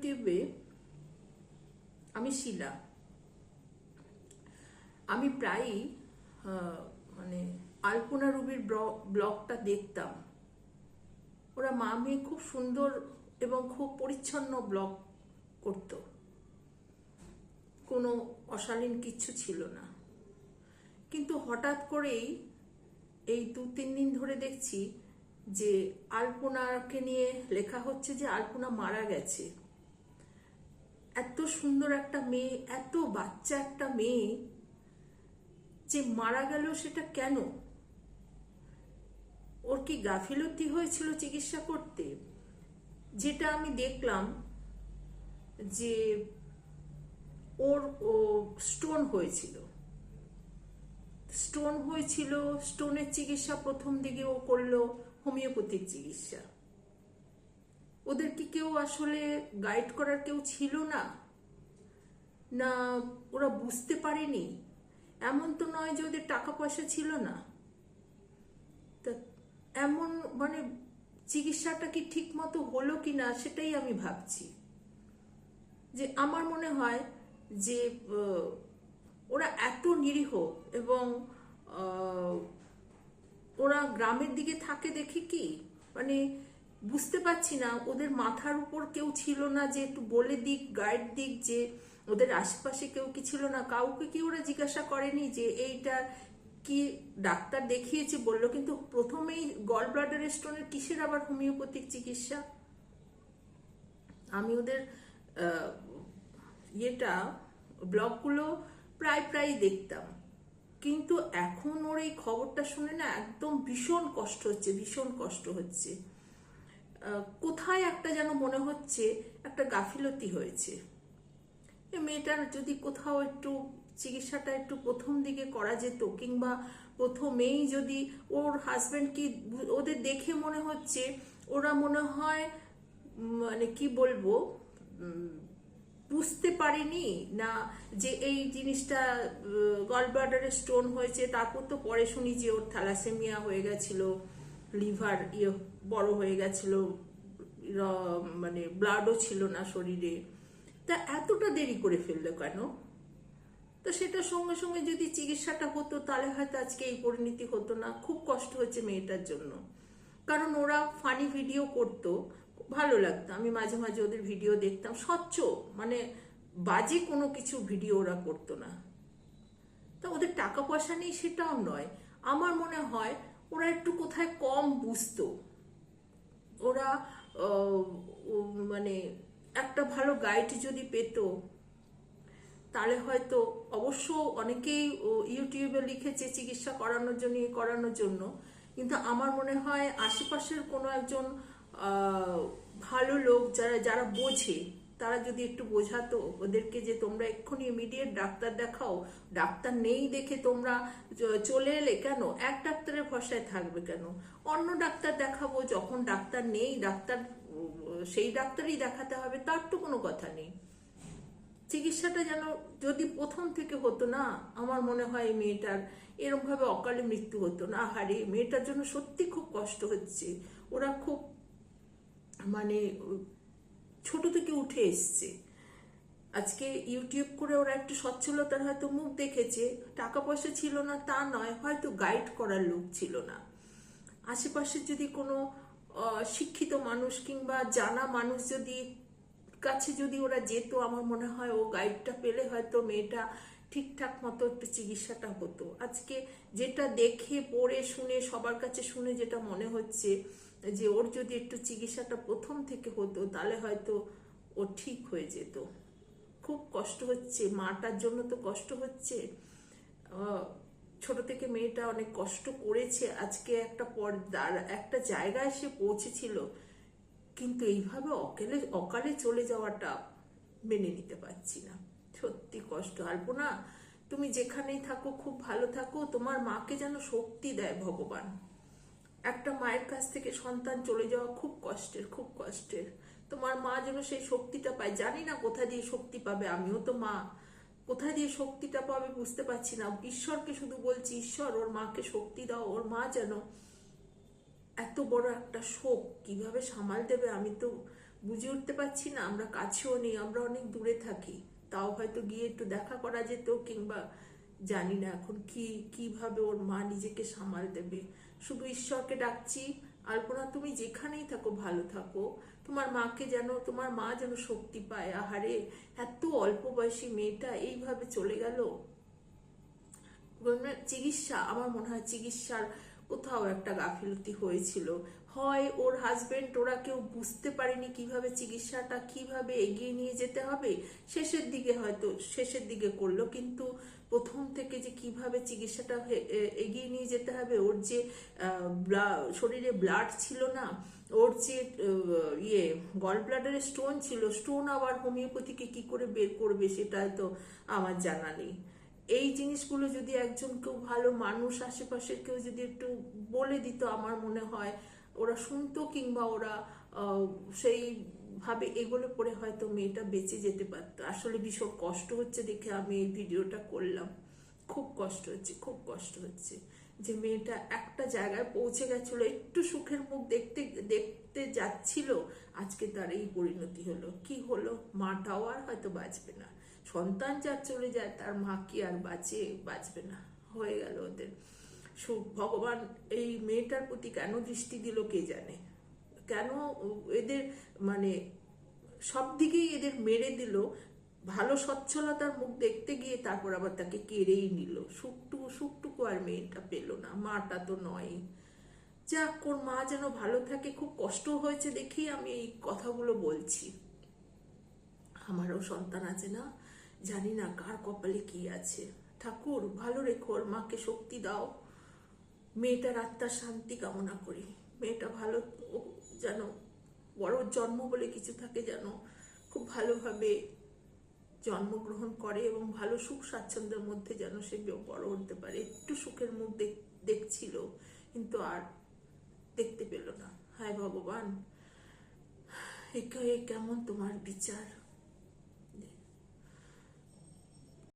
ইউটিউবে আমি শিলা। আমি প্রায়ই মানে আলপনা রুবির ব্লগটা দেখতাম। ওরা মা মেয়ে খুব সুন্দর এবং খুব পরিচ্ছন্ন ব্লগ করতো। কোনো অশালীন কিচ্ছু ছিল না। কিন্তু হঠাৎ করেই এই দু, তিন দিন ধরে দেখছি যে আলপনাকে নিয়ে লেখা হচ্ছে যে আলপনা মারা গেছে। এত সুন্দর একটা মেয়ে, এত বাচ্চা একটা মেয়ে যে মারা গেল সেটা কেন? ওর কি গাফিলতি হয়েছিল চিকিৎসা করতে? যেটা আমি দেখলাম যে ওর, ও স্টোন হয়েছিল। স্টোন হয়েছিল, স্টোনের চিকিৎসা প্রথম দিকে ও করল, হোমিওপ্যাথিক চিকিৎসা। ওদের কি কেউ আসলে গাইড করার কেউ ছিল না। না, ওরা বুঝতে পারেনি। এমন তো নয় যে ওদের টাকা পয়সা ছিল না। তা এমন মানে চিকিৎসাটা কি ঠিক মতো হলো কি না সেটাই আমি ভাবছি। যে আমার মনে হয় যে ওরা এত নিরীহ এবং ওরা গ্রামের দিকে থাকে দেখি কি? মানে বুঝতে পারছি না, ওদের মাথার উপর কেউ ছিল না যে একটু বলে দিক গাইড দিক, যে ওদের আশেপাশে কেউ কি ছিল না। কাউকে কি ওরা জিজ্ঞাসা করেনি যে এইটা কি ডাক্তার দেখিয়েছে বলল, কিন্তু প্রথমেই গল ব্লাডার স্টোনের কিসের আবার হোমিওপ্যাথিক চিকিৎসা? আমি ওদের ইয়েটা ব্লগগুলো প্রায় প্রায় দেখতাম। কিন্তু এখন ওর এই খবরটা শুনে না একদম ভীষণ কষ্ট হচ্ছে, ভীষণ কষ্ট হচ্ছে। কোথায় একটা যেন মনে হচ্ছে একটা গাফিলতি হয়েছে। মেয়েটার যদি কোথাও একটু চিকিৎসাটা একটু প্রথম দিকে করা যেত, কিংবা প্রথমেই যদি ওর হাজবেন্ড কি ওদের দেখে মনে হচ্ছে, ওরা মনে হয় মানে কি বলব বুঝতে পারেনি না যে এই জিনিসটা গল ব্লাডারে স্টোন হয়েছে, তারপর তো পরে শুনি যে ওর থ্যালাসেমিয়া হয়ে গেছিল লিভার ইয়ে বড় হয়ে গেছিল মানে ব্লাডও ছিল না শরীরে। তা এতটা দেরি করে ফেলল কেন? তো সেটা সঙ্গে সঙ্গে যদি চিকিৎসাটা হতো, তাহলে হয়তো আজকে এই পরিণতি হতো না। খুব কষ্ট হচ্ছে মেয়েটার জন্য। কারণ ওরা ফানি ভিডিও করতো, ভালো লাগতো। আমি মাঝে মাঝে ওদের ভিডিও দেখতাম। স্বচ্ছ মানে বাজে কোনো কিছু ভিডিও ওরা করতো না। তা ওদের টাকা পয়সা নেই, সেটাও নয়। আমার মনে হয় ওরা একটু কোথায় কম বুঝতো। মানে একটা ভালো গাইড যদি পেত, তাহলে হয়তো অবশ্য অনেকেই ইউটিউবে লিখেছে চিকিৎসা করানোর জন্য করানোর জন্য। কিন্তু আমার মনে হয় আশেপাশের কোনো একজন ভালো লোক যারা যারা বোঝে তারা যদি একটু বোঝাতো ওদেরকে যে তোমরা এক্ষুনি ইমিডিয়েট ডাক্তার দেখাও, ডাক্তার নেই দেখে তোমরা চলে এলে কেন? এক ডাক্তারের ভরসায় থাকবে কেন? অন্য ডাক্তার দেখাবো, যখন ডাক্তার নেই, ডাক্তার, সেই ডাক্তারই দেখাতে হবে, তার তো কোনো কথা নেই। চিকিৎসাটা যেন যদি প্রথম থেকে হতো না, আমার মনে হয় এই মেয়েটার এরকম ভাবে অকালে মৃত্যু হতো না। হারে মেয়েটার জন্য সত্যি খুব কষ্ট হচ্ছে। ওরা খুব মানে ছোট থেকে উঠে এসছে। আজকে ইউটিউব করে ওরা একটু সচ্ছলতার হয়তো মুখ দেখেছে। টাকা পয়সা ছিল না, তা নয়, হয়তো গাইড করার লোক ছিল না। আশেপাশে যদি কোনো শিক্ষিত মানুষ কিংবা জানা মানুষ যদি, কাছে যদি ওরা যেত, আমার মনে হয় ও গাইডটা পেলে হয়তো মেয়েটা ঠিকঠাক মতো চিকিৎসাটা হতো। আজকে যেটা দেখে, পড়ে, শুনে, সবার কাছে শুনে যেটা মনে হচ্ছে যে ওর যদি একটু চিকিৎসাটা প্রথম থেকে হতো, তাহলে হয়তো ও ঠিক হয়ে যেত। খুব কষ্ট হচ্ছে। মাটার জন্য তো কষ্ট হচ্ছে। ছোট থেকে মেয়েটা অনেক কষ্ট করেছে। আজকে একটা পর একটা জায়গায় সে পৌঁছেছিল, কিন্তু এইভাবে অকালে অকালে চলে যাওয়াটা মেনে নিতে পারছি না। সত্যি কষ্ট। আলপনা, তুমি যেখানেই থাকো, খুব ভালো থাকো, তোমার মাকে যেন শক্তি দেয় ভগবান। একটা মায়ের কাছ থেকে সন্তান চলে যাওয়া খুব কষ্টের খুব কষ্টের। তোমার মা যেন সেই শক্তিটা পায়। জানি না কোথা দিয়ে শক্তি পাবে, আমিও তো মা। কোথা দিয়ে শক্তিটা পাবে বুঝতে পারছি না। ঈশ্বরকে শুধু বলছি, ঈশ্বর, ওর মাকে শক্তি দাও, ওর মা যেন এত বড় একটা শোক কীভাবে সামাল দেবে আমি তো বুঝে উঠতে পারছি না। আমরা কাছেও নেই, আমরা অনেক দূরে থাকি। তাও হয়তো গিয়ে একটু দেখা করা যেত কিংবা জানি না এখন কি, কীভাবে ওর মা নিজেকে সামাল দেবে। শুধু ঈশ্বরকে ডাকছি। আলপনা, তুমি যেখানেই থাকো, ভালো থাকো। তোমার মাকে যেন, তোমার মা যেন শক্তি পায়। আহারে, এত অল্প বয়সী মেয়েটা এইভাবে চলে গেল? চিকিৎসা? আমার মনে হয় চিকিৎসার কোথাও একটা গাফিলতি হয়েছিল। হয় ওর হাজবেন্ড ওরা কেউ বুঝতে পারেনি কীভাবে চিকিৎসাটা কীভাবে এগিয়ে নিয়ে যেতে হবে, শেষের দিকে হয়তো শেষের দিকে করল। কিন্তু প্রথম থেকে যে কীভাবে চিকিৎসাটা এগিয়ে নিয়ে যেতে হবে, ওর যে শরীরে ব্লাড ছিল না, ওর যে ইয়ে গল ব্লাডারে স্টোন ছিল স্টোন আবার হোমিওপ্যাথিকে কি করে বের করবে সেটা তো আমার জানা নেই। এই জিনিসগুলো যদি একজন কেউ ভালো মানুষ আশেপাশে কেউ যদি একটু বলে দিত, আমার মনে হয় ওরা শুনতো কিংবা ওরা আহ, সেই ভাবে এগুলো পরে হয়তো মেয়েটা বেঁচে যেতে পারতো। আসলে ভীষণ কষ্ট হচ্ছে দেখে আমি এই ভিডিওটা করলাম। খুব কষ্ট হচ্ছে খুব কষ্ট হচ্ছে যে মেয়েটা একটা জায়গায় পৌঁছে গেছিল একটু সুখের মুখ দেখতে দেখতে যাচ্ছিল আজকে তার এই পরিণতি হলো। কি হলো? মাটাও আর হয়তো বাঁচবে না। সন্তান যার চলে যায় তার মা কি আর বাঁচে বাঁচবে না। হয়ে গেল ওদের। ভগবান এই মেয়েটার প্রতি কেন দৃষ্টি দিল কে জানে? কেন এদের মানে সব দিকেই এদের মেরে দিল, ভালো সচ্ছলতার মুখ দেখতে গিয়ে তারপর আবার তাকে কেড়েই নিল। সুখটুকু সুখটুকু আর মেয়েটা পেল না, মাটা তো নয় যাক, ওর মা যেন ভালো থাকে, খুব কষ্ট হয়েছে দেখেই আমি এই কথাগুলো বলছি। আমারও সন্তান আছে না, জানি না কার কপালে কি আছে। ঠাকুর, ভালো রেখো, ওর মাকে শক্তি দাও। মেয়েটার আত্মার শান্তি কামনা করি। মেয়েটা ভালো যেন, বড় জন্ম বলে কিছু থাকে যেন, খুব ভালোভাবে জন্মগ্রহণ করে এবং ভালো সুখ স্বাচ্ছন্দ্যের মধ্যে যেন সে বড় হতে পারে। একটু সুখের মুখ দেখ- দেখছিল, কিন্তু আর দেখতে পেল না। হায় ভগবান এ কেমন তোমার বিচার।